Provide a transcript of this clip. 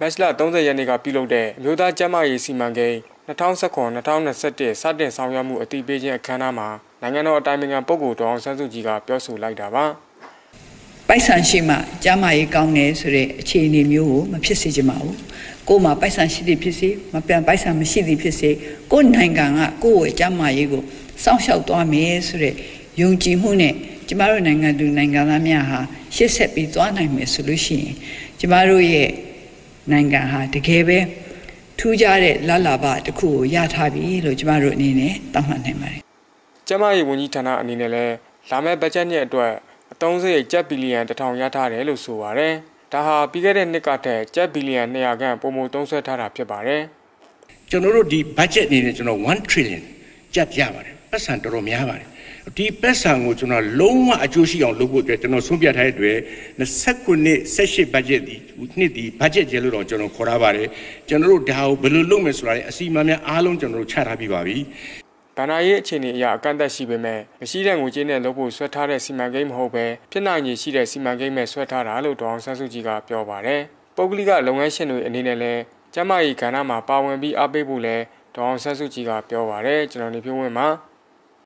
မက်လ30ရက်နေ့ကပြုလုပ်တဲ့အမျိုးသားကျန်းမာရေးစီမံကိန်း2019-2021စတင်ဆောင်ရွက်မှုအသိပေးခြင်းအခမ်းအနားမှာနိုင်ငံတော်အတိုင်ပင်ခံပုဂ္ဂိုလ်ဒေါအောင်ဆန်းစုကြည်ကပြောဆိုလိုက်တာပါပိုက်ဆံရှိမှကျမ်းမာရေးကောင်းတယ်ဆိုတဲ့အခြေအနေမျိုးကိုမဖြစ်စေချင်ပါဘူးကိုယ်မှာပိုက်ဆံရှိသည်ဖြစ်စေမပြန်ပိုက်ဆံမရှိသည်ဖြစ်စေကိုယ်နိုင်ငံကကိုယ့်ရဲ့ကျမ်းမာရေးကိုစောင့်ရှောက်သွားမယ်ဆိုတဲ့ယုံကြည်မှုနဲ့ကျမတို့နိုင်ငံသူနိုင်ငံသားများဟာရှေ့ဆက်ပြီးသွားနိုင်မယ်ဆိုလို့ရှိရင်ကျမတို့ရဲ့ နိုင်ငံဟာတကယ်ပဲထူးခြားတဲ့လလဘတစ်ခုကိုရထားပြီလို့ကျမတို့အနေနဲ့သတ်မှတ်နိုင်ပါတယ်ကျန်းမာရေးဝန်ကြီးဌာနအနေနဲ့လည်းလာမယ့်ဘတ်ဂျက်နှစ်အတွက်အသုံးစရိတ်ကျပ်ဘီလီယံ1000ရထားတယ်လို့ဆိုပါတယ်။ဒါဟာပြီးခဲ့တဲ့နှစ်ကတည်းကကျပ်ဘီလီယံ200ခန့်ပုံမှန်သုံးစွဲထားတာဖြစ်ပါတယ်ကျွန်တော်တို့ဒီ budget အနေနဲ့ကျွန်တော်1 trillion ကျပ်ပြပါတယ်ပတ်စံတော်တော်များပါတယ်ဒီပတ်စံကိုကျွန်တော်လုံးဝအကျိုးရှိအောင်လုပ်ဖို့အတွက်ကျွန်တော်ဆုံးဖြတ်ထားတဲ့အတွက်29နှစ်18 budget ဒီ နှစ်ဒီ budget ကျလို့တော့ကျွန်တော်ခေါ်ထားပါတယ်ကျွန်တော်တို့ဒါကိုဘယ်လိုလုပ်မယ်ဆိုတာလည်းအစီအမံများအားလုံးကျွန်တော်တို့ချထားပြီးပါပြီ။ဗန္နာရေးအခြေအနေအရအကန့်အသတ်ရှိပေမဲ့မရှိတဲ့ငွေကြေးနဲ့လုပ်ဖို့ဆွဲထားတဲ့စီမံကိန်းမဟုတ်ပဲဖြစ်နိုင်ရည်ရှိတဲ့စီမံကိန်းမဲ့ဆွဲထားတာလို့ဒေါအောင်ဆန်းစုကြည်ကပြောပါတယ်။ပုဂ္ဂလိကလုပ်ငန်းရှင်တွေအနေနဲ့လည်းကျန်းမာရေးကဏ္ဍမှာပါဝင်ပြီးအားပေးဖို့လည်းဒေါအောင်ဆန်းစုကြည်ကပြောပါတယ်ကျွန်တော်နေဖြိုးဝင်းမှာ